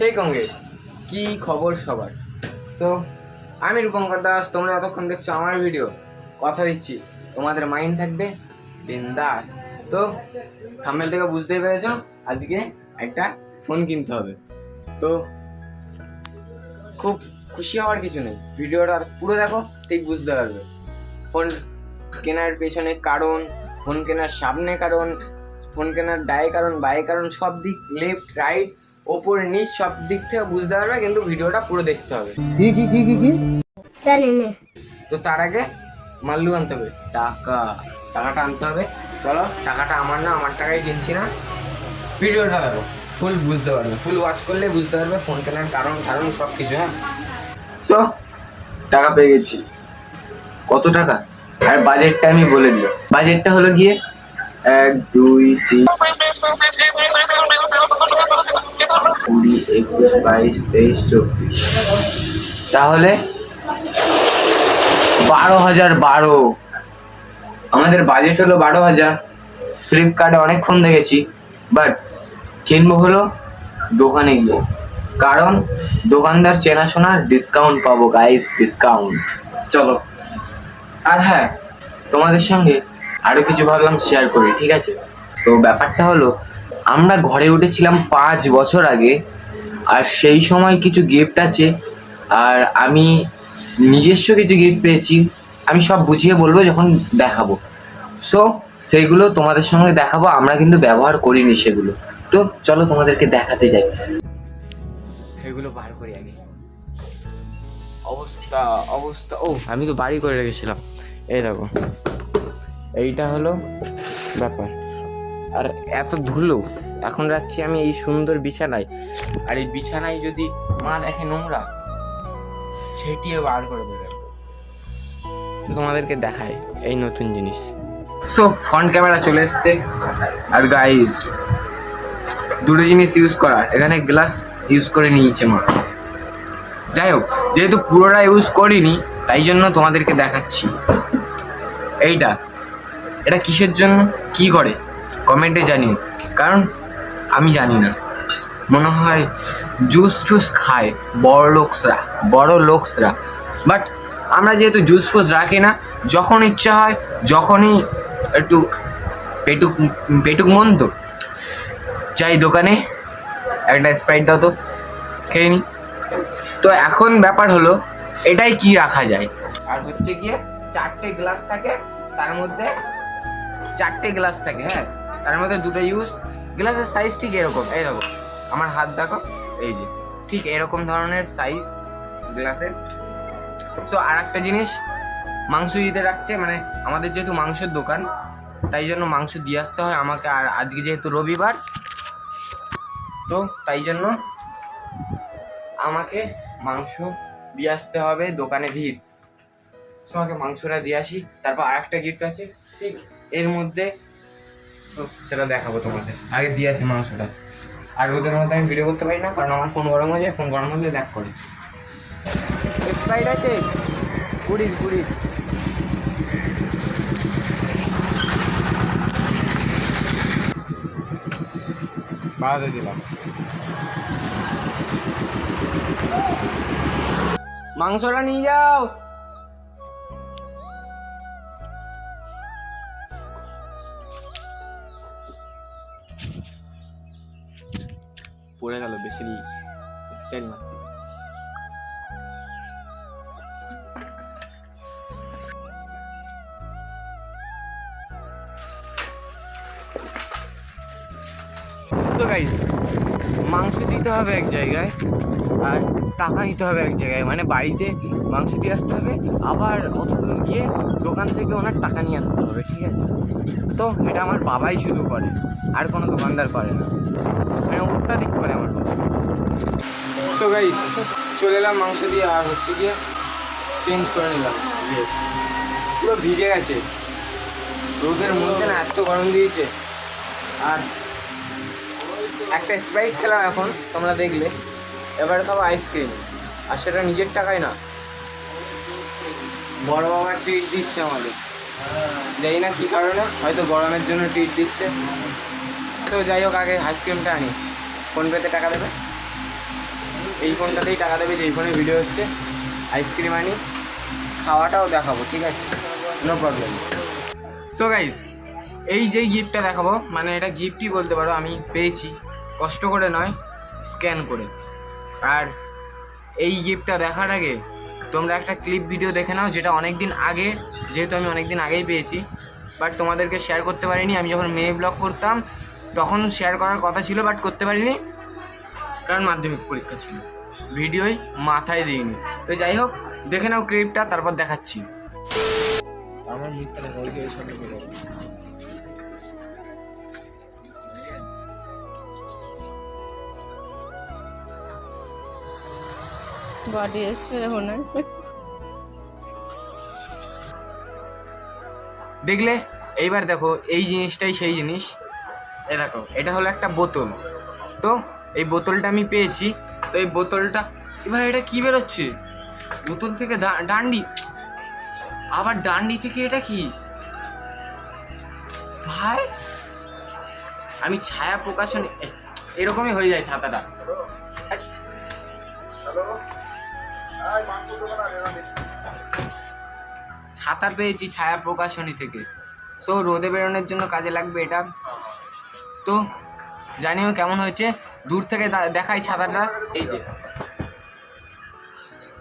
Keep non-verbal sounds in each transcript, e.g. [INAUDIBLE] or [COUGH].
হে কংগ্রেস কি খবর সবার? সো আমি রূপঙ্কর দাস, তোমরা এতক্ষণ দেখছ আমার ভিডিও কথা দিচ্ছি, তোমাদের মাইন্ড থাকবে? বিন্দাস। তো থাম্বেল থেকে বুঝতেই পেরেছ, আজকে একটা ফোন কিনতে হবে। তো, খুব খুশি হওয়ার কিছু নেই। ভিডিওটা পুরো দেখো, ঠিক বুঝতে পারবে। ফোন কেনার পেছনে কারণ ফোন কেনার সামনে কারণ ফোন কেনার ডায়ে কারণ বায়ে কারণ, সব দিক লেফট রাইট ওপর নিচ সব দিক থেকে বুঝতে পারবে কিন্তু ভিডিওটা পুরো দেখতে হবে। কি কি কি কি কি? জানি না। তো তার আগে মাল্লু আনতে হবে। টাকা টাকাটা আনতে হবে। চলো টাকাটা আমার না আমার টাকায় কিনছি না। ভিডিওটা দেখো ফুল বুঝতে পারবে। ফুল ওয়াচ করলে বুঝতে পারবে ফোন কেনার কারণ কারণ সব কিছু হ্যাঁ? সো টাকা পেয়ে গেছি। কত টাকা? আর বাজেটটা আমি বলে দিই বাজেটটা হলো গিয়ে এক দুই তিন কুড়ি, একুশ, বাইশ, তেইশ, চব্বিশ। তাহলে বারো হাজার বারো। আমাদের বাজেট হলো বারো হাজার। ফ্লিপকার্টে অনেকক্ষণ দেখেছি বাট কিনবো হলো দোকানে গিয়ে। কারণ দোকানদার চেনাশোনার ডিসকাউন্ট পাবো গাইস ডিসকাউন্ট চলো। আর হ্যাঁ তোমাদের সঙ্গে আরও কিছু ভাবলাম শেয়ার করি, ঠিক আছে? তো ব্যাপারটা হলো আমরা ঘরে উঠেছিলাম পাঁচ বছর আগে, আর সেই সময় কিছু গিফট আছে, আর আমি নিজস্ব কিছু গিফট পেয়েছি, আমি সব বুঝিয়ে বলব যখন দেখাবো। সো সেইগুলো তোমাদের সঙ্গে দেখাবো, আমরা কিন্তু ব্যবহার করিনি সেগুলো। তো চলো তোমাদেরকে দেখাতে যাই। সেগুলো বার করি আগে। অবস্থা অবস্থা, ও, আমি তো বাড়ি করে রেখেছিলাম। এই দেখো, এইটা হলো ব্যাপার। আর এত ধুলো। এখন রাখছি আমি এই সুন্দর বিছানায়। আর এই বিছানায় যদি মা দেখে নোংরা ছেটিয়ে বার করে দেবে। তোমাদেরকে দেখায় এই নতুন জিনিস। সো ফ্রন্ট ক্যামেরা চলে এসছে। আর গাইজ দুটো জিনিস ইউজ করা এখানে গ্লাস ইউজ করে নিয়েছে মা। যাই হোক, যেহেতু পুরোটা ইউজ করিনি, তাই জন্য তোমাদেরকে দেখাচ্ছি। এইটা, এটা কিসের জন্য? কি করে? কমেন্টে জানিও, কারণ আমি জানি না। মনে হয় জুস টুস খায় বড় লোকসরা বড় লোকসরা। বাট আমরা যেহেতু জুস ফুস রাখি না, যখন ইচ্ছা হয়, যখনই একটু পেটুক পেটুক মন তো যাই দোকানে, একটা স্প্রাইট দাও তো, খেয়ে নি। তো এখন ব্যাপার হলো, এটাই কি রাখা যায়? আর হচ্ছে গিয়ে চারটে গ্লাস থাকে, তার মধ্যে চারটে গ্লাস থাকে হ্যাঁ। তার মধ্যে দুটো ইউজ গ্লাসের সাইজ ঠিক এরকম, এই দেখো, আমার হাত দেখো, এই যে, ঠিক এরকম ধরনের সাইজ গ্লাসের তো আর একটা জিনিস, মাংস দিতে রাখছে মানে আমাদের যেহেতু মাংসের দোকান, তাই জন্য মাংস দিয়ে আসতে হয় আমাকে, আর আজকে যেহেতু রবিবার, তো তাই জন্য আমাকে মাংস দিয়ে আসতে হবে, দোকানে ভিড়। তো আমাকে মাংসটা দিয়ে আসি, তারপর আর একটা গিফট আছে, ঠিক এর মধ্যে তো সেটা দেখাবো তোমাদের। আগে দিয়ে আসি মাংসটা। আর ওদের মধ্যে আমি ভিডিও করতে পারি না কারণ আমার ফোন গরম হয়ে যায় ফোন গরম হলে ল্যাক করে। আছে? কুড়ির কুড়ির। বাড়াতে দিলাম। মাংসটা নিয়ে যাও। পড়ে গেল বেশি স্টাইল মারতে। তো মাংস দিতে হবে এক জায়গায় আর টাকা নিতে হবে এক জায়গায়। মানে বাড়িতে মাংস দিয়ে আসতে হবে, আবার অত গিয়ে দোকান থেকে ওনার টাকা নিয়ে আসতে হবে, ঠিক আছে? তো এটা আমার বাবাই শুধু করে, আর কোনো দোকানদার করে না মানে অত্যাধিক করে আমার বাবা তো গাইস চলে এলাম মাংস দিয়ে আর হচ্ছে গিয়ে চেঞ্জ করে নিলাম। পুরো ভিজে গেছে। রোদের মধ্যে না এত গরম দিয়েছে। আর একটা স্প্রাইট খেলাম এখন, তোমরা দেখলে। এবারে খাব আইসক্রিম আর সেটা নিজের টাকায় না। বড় বাবা ট্রিট দিচ্ছে আমাদের। জানি না কী কারণে, হয়তো গরমের জন্য ট্রিট দিচ্ছে। তো যাই হোক, আগে আইসক্রিমটা আনি। ফোনপেতে টাকা দেবে? এই ফোনটাতেই টাকা দেবে যে এই ফোনে ভিডিও হচ্ছে আইসক্রিম আনি, খাওয়াটাও দেখাবো, ঠিক আছে? নো প্রবলেম সো গাইস এই যে গিফটটা দেখাবো মানে এটা গিফটই বলতে পারো, আমি পেয়েছি। কষ্ট করে নয় স্ক্যান করে। আর এই গিফটটা দেখার আগে তোমরা একটা ক্লিপ ভিডিও দেখে নাও, যেটা অনেক দিন আগে, যেহেতু আমি অনেক দিন আগেই পেয়েছি। বাট তোমাদেরকে শেয়ার করতে পারিনি, আমি যখন মেয়ে ব্লগ করতাম, তখন শেয়ার করার কথা ছিল বাট করতে পারিনি। কারণ মাধ্যমিক পরীক্ষা ছিল ভিডিওই মাথায় দিইনি তো যাই হোক দেখে নাও ক্লিপটা তারপর দেখাচ্ছি আমার মিথ্যা দেখা ওই बॉडी स्प्रे होना है দেখলে এইবার দেখো এই জিনিসটাই সেই জিনিস এ দেখো এটা হলো একটা বোতল তো এই বোতলটা আমি পেয়েছি। তো এই বোতলটা এবার এটা কি বেরোচ্ছে? বোতল থেকে ডান্ডি। আবার ডান্ডি থেকে এটা কি? ভাই, আমি ছায়া প্রকাশন এরকমই হয়ে যায় ছাতাটা। ছাতা পেয়েছি ছায়া প্রকাশনী থেকে। সো রোদে বেরোনোর জন্য কাজে লাগবে এটা। তো, জানিও কেমন হয়েছে? দূর থেকে দেখাই ছাতাটা। এই যে।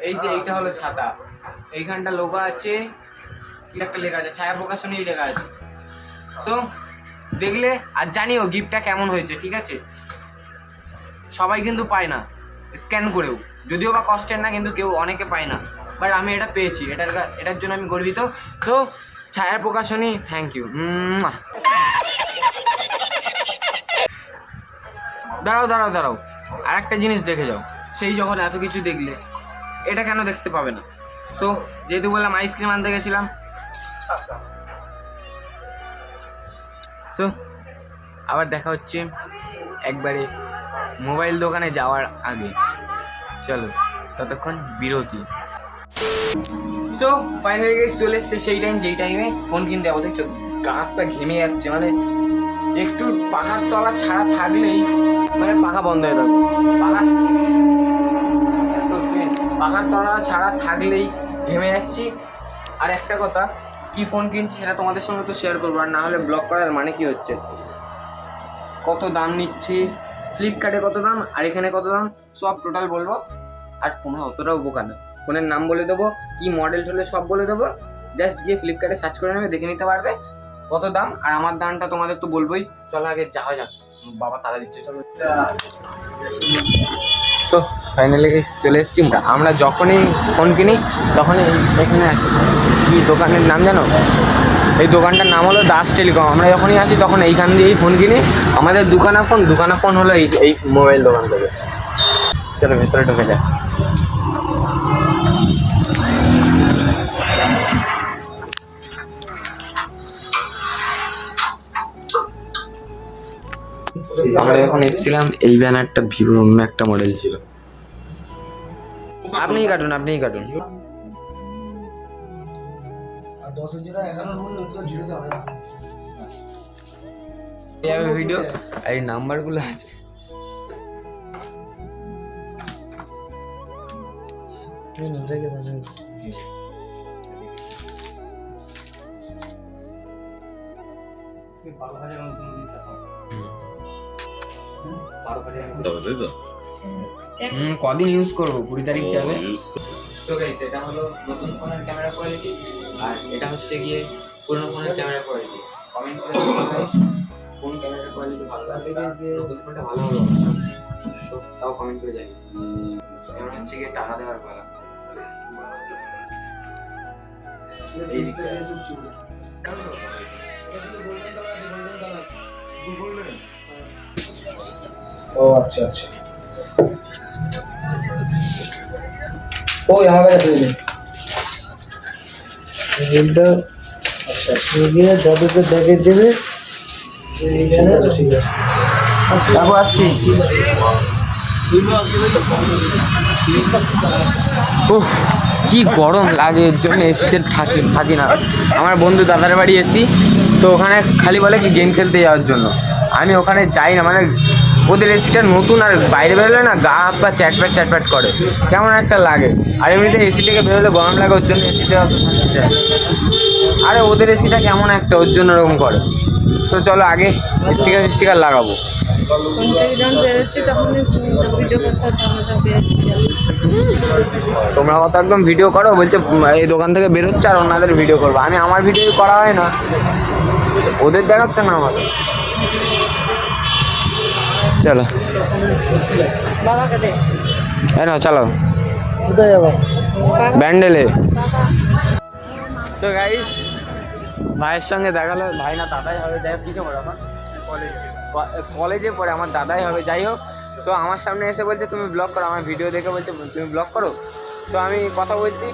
এই যে এইটা হলো ছাতা। এইখানটা লোগো আছে। কি একটা লেখা আছে ছায়া প্রকাশনী লেখা আছে। সো দেখলে আর জানিও গিফটটা কেমন হয়েছে ঠিক আছে? সবাই কিন্তু পায় না স্ক্যান করেও। যদিও বা কষ্টের না কিন্তু কেউ অনেকে পায় না। বাট আমি এটা পেয়েছি এটার এটার জন্য আমি গর্বিত। তো ছায়ার প্রকাশনী থ্যাংক ইউ [LAUGHS] দাঁড়াও দাঁড়াও দাঁড়াও। আর একটা জিনিস দেখে যাও। সেই যখন এত কিছু দেখলে, এটা কেন দেখতে পাবে না? সো যেহেতু বললাম আইসক্রিম আনতে গেছিলাম। সো আবার দেখা হচ্ছে একবারে মোবাইল দোকানে যাওয়ার আগে। চলো, ততক্ষণ বিরতি। সো ফাইনালি গেস চলে এসছে সেই টাইম যেই টাইমে ফোন কিনতে যাব, দেখছ? গা ঘেমে যাচ্ছে মানে একটু পাহাড় তলা ছাড়া থাকলেই মানে পাখা বন্ধ হয়ে যাবে। পাখা পাখার তলা ছাড়া থাকলেই ঘেমে যাচ্ছি। আর একটা কথা, কি ফোন কিনছি সেটা তোমাদের সঙ্গে তো শেয়ার করব, আর না হলে ব্লক করার মানে কি হচ্ছে? কত দাম নিচ্ছি? ফ্লিপকার্টে কত দাম? আর এখানে কত দাম? সব টোটাল বলব। আর তোমরা অতটা উপকার ফোনের নাম বলে দেবো, কি মডেল হলে সব বলে দেবো। জাস্ট গিয়ে ফ্লিপকার্টে সার্চ করে নেবে, দেখে নিতে পারবে কত দাম। আর আমার দামটা তোমাদের তো বলবোই। চলো আগে যাওয়া যাক। বাবা তারা দিচ্ছে, চলো। সো ফাইনালি চলে এসেছি আমরা। যখনই ফোন কিনি, তখনই এখানে আসি কি দোকানের নাম জানো? এই দোকানটার নাম হলো দাস টেলিকম। আমরা যখনই আসি তখন এইখান দিয়েই ফোন কিনি। আমাদের দোকানা ফোন দোকানা ফোন হলো এই এই মোবাইল দোকান থেকে। চলো, ভেতরে ঢুকে যায় আমরা যখন এসেছিলাম এই ব্যানারটা ভিভোর অন্য একটা মডেল ছিল। আপনিই কাটুন আপনিই কাটুন। ভিডিও আর এই নাম্বারগুলো আছে। তাই তো। হুম কদিন ইউজ করব? কুড়ি তারিখ যাবে। সো গাইস এটা হলো নতুন ফোনের ক্যামেরা কোয়ালিটি আর এটা হচ্ছে গিয়ে পুরনো ফোনের ক্যামেরা কোয়ালিটি কমেন্ট করে কোন ক্যামেরার কোয়ালিটি ভালো লাগে নতুন ফোনটা ভালো হলো। তো তাও কমেন্ট করে যাই হুম, এবার হচ্ছে গিয়ে টাকা দেওয়ার পালা। এই দিকটা। ও আচ্ছা আচ্ছা। ও আমার কাছে দিলে এটা আচ্ছা গিয়ে যাদেরকে দেখে দেবে ঠিক আছে। ঠিক আসছি। উফ কি গরম লাগে এর জন্য এসিতে থাকি থাকি না। আমার বন্ধু দাদার বাড়ি এসি তো ওখানে খালি বলে কি গেম খেলতে যাওয়ার জন্য। আমি ওখানে যাই না মানে ওদের এসিটা নতুন আর বাইরে বেরোলে না গা হাত পা চ্যাটপ্যাট চ্যাটপ্যাট করে। কেমন একটা লাগে। আর এমনিতে এসি থেকে বেরোলে গরম লাগে ওর জন্য এসিতে। আরে ওদের এসিটা কেমন একটা ওর জন্য ওরকম করে। তো চলো আগে স্টিকার স্টিকার লাগাবো। তোমরা কত একদম ভিডিও করো বলছে এই দোকান থেকে বেরোচ্ছে আর ওনাদের ভিডিও করব। আমি আমার ভিডিও করা হয় না। ওদের দেখাচ্ছে না আমাকে চলো। কোথায় যাব ব্যান্ডেলে। গাইস ভাইয়ের সঙ্গে দেখাল ভাই না দাদাই হবে, যাই হোক কিছু কলেজে। কলেজে পড়ে, আমার দাদাই হবে, যাই হোক। তো আমার সামনে এসে বলছে, তুমি ব্লগ করো, আমার ভিডিও দেখে বলছে, তুমি ব্লগ করো? তো আমি কথা বলছি,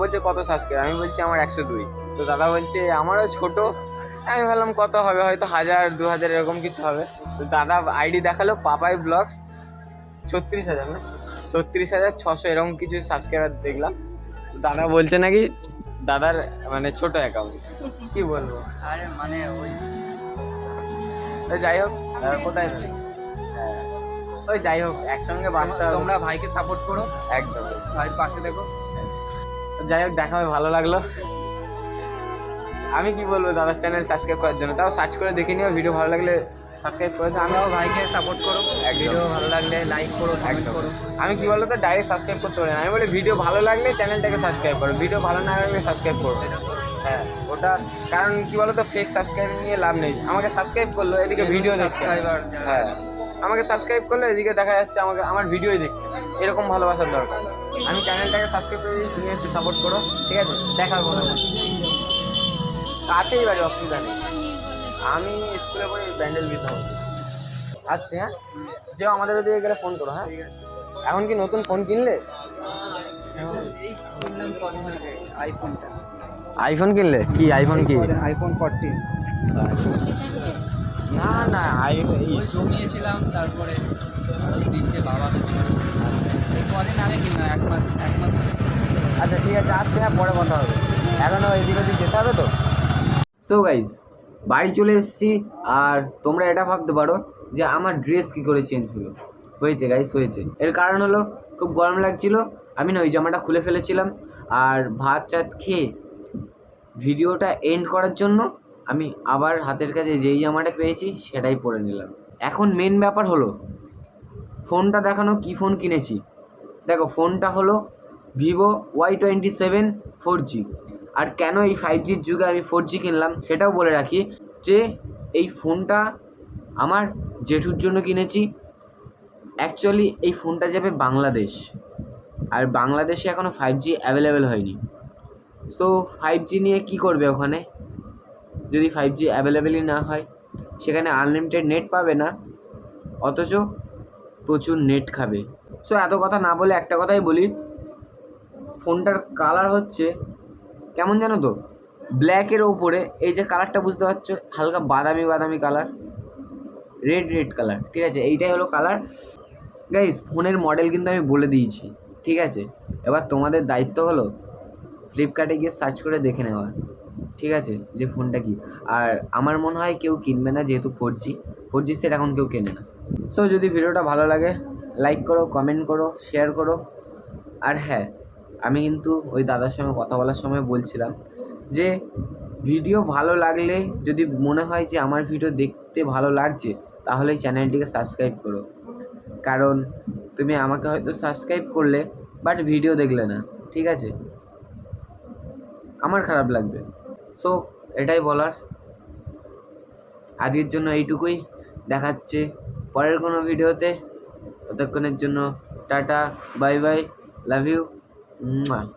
বলছে, কত সাবস্ক্রাইব আমি বলছি, আমার একশো দুই। তো দাদা বলছে, আমারও ছোট। আমি ভাবলাম কত হবে? হয়তো হাজার দু হাজার এরকম কিছু হবে। তো দাদা আইডি দেখাল পাপাই ব্লগস ছত্রিশ হাজার না? ছত্রিশ হাজার ছশো এরকম কিছু সাবস্ক্রাইবার দেখলাম। দাদা বলছে নাকি দাদার মানে ছোট অ্যাকাউন্ট কি বলব? আরে মানে ওই যাই হোক কোথায়। ওই যাই হোক একসঙ্গে বাঁচতে তোমরা ভাইকে সাপোর্ট করো। একদম। ভাইয়ের পাশে দেখো। যাই হোক দেখা ভালো লাগল। আমি কি বলব দাদার চ্যানেল সাবস্ক্রাইব করার জন্য। তাও সার্চ করে দেখে নিও ভিডিও ভালো লাগলে সাবস্ক্রাইব করে আমি তোমরাও ভাইকে সাপোর্ট করো। ভিডিও ভালো লাগলে লাইক করো কমেন্ট করো। আমি কি বলতো ডাইরেক্ট সাবস্ক্রাইব করতে পারি না। আমি বলি ভিডিও ভালো লাগলে চ্যানেলটাকে সাবস্ক্রাইব করো। ভিডিও ভালো না লাগলে সাবস্ক্রাইব করো হ্যাঁ ওটা কারণ কি বলতো ফেক সাবস্ক্রাইব নিয়ে লাভ নেই। আমাকে সাবস্ক্রাইব করল এদিকে ভিডিও দেখছে। হ্যাঁ আমাকে সাবস্ক্রাইব করলে এদিকে দেখা যাচ্ছে আমাকে আমার ভিডিওই দেখছে। এরকম ভালোবাসার দরকার। আমি চ্যানেলটাকে সাবস্ক্রাইব করে তুমি একটু সাপোর্ট করো ঠিক আছে? দেখা হবে। কাছেই বাড়ি অসুবিধা নেই। আমি স্কুলে পড়ি ব্যান্ডেল দিতে হবে। আসছি হ্যাঁ? যে আমাদের ওদিকে গেলে ফোন করো হ্যাঁ? এখন কি নতুন ফোন কিনলে? আইফোনটা আইফোন কিনলে? কি আইফোন কি? IPhone fourteen. না না আই জমিয়েছিলাম তারপরে দিচ্ছে বাবা এই কদিন আগে কিনলাম এক মাস এক মাস। আচ্ছা ঠিক আছে আসতে হ্যাঁ পরে কথা হবে। এখনও এদিক ওদিক যেতে হবে তো? সো গাইজ বাড়ি চলে এসেছি আর তোমরা এটা ভাবতে পারো যে আমার ড্রেস কী করে চেঞ্জ হলো। হয়েছে গাইজ হয়েছে। এর কারণ হলো, খুব গরম লাগছিল, আমি না ওই জামাটা খুলে ফেলেছিলাম আর ভাত চাত খেয়ে ভিডিওটা এন্ড করার জন্য আমি আবার হাতের কাছে যেই জামাটা পেয়েছি সেটাই পরে নিলাম। এখন মেন ব্যাপার হলো, ফোনটা দেখানো কী ফোন কিনেছি। দেখো, ফোনটা হলো Vivo Y twenty seven four G আর কেন এই ফাইভ জির যুগে আমি ফোর জি কিনলাম সেটাও বলে রাখি যে এই ফোনটা আমার জেঠুর জন্য কিনেছি। অ্যাকচুয়ালি এই ফোনটা যাবে বাংলাদেশ। আর বাংলাদেশে এখনও ফাইভ জি অ্যাভেলেবেল হয়নি। সো ফাইভ জি নিয়ে কী করবে ওখানে? যদি ফাইভ জি অ্যাভেলেবেলই না হয়, সেখানে আনলিমিটেড নেট পাবে না, অথচ প্রচুর নেট খাবে। সো এত কথা না বলে একটা কথাই বলি, ফোনটার কালার হচ্ছে কেমন জানো তো? ব্ল্যাকের ওপরে এই যে কালারটা বুঝতে পারছ? হালকা বাদামি বাদামি কালার রেড রেড কালার ঠিক আছে? এইটাই হলো কালার গাইজ ফোনের মডেল কিন্তু আমি বলে দিয়েছি, ঠিক আছে? এবার তোমাদের দায়িত্ব হলো ফ্লিপকার্টে গিয়ে সার্চ করে দেখে নেওয়ার ঠিক আছে? যে ফোনটা কি। আর আমার মনে হয় কেউ কিনবে না যেহেতু four G four G set এখন কেউ কেনে না। সো যদি ভিডিওটা ভালো লাগে লাইক করো কমেন্ট করো শেয়ার করো। আর হ্যাঁ আমি কিন্তু ওই দাদার সঙ্গে কথা বলার সময় বলছিলাম যে, ভিডিও ভালো লাগলে যদি মনে হয় যে আমার ভিডিও দেখতে ভালো লাগছে, তাহলে চ্যানেলটিকে সাবস্ক্রাইব করো। কারণ তুমি আমাকে হয়তো সাবস্ক্রাইব করলে, বাট ভিডিও দেখলে না, ঠিক আছে? আমার খারাপ লাগবে। সো এটাই বলার। আজকের জন্য এইটুকুই। দেখাচ্ছে পরের কোনো ভিডিওতে। ততক্ষণের জন্য ta-ta, bye bye, love you. 嗯嘛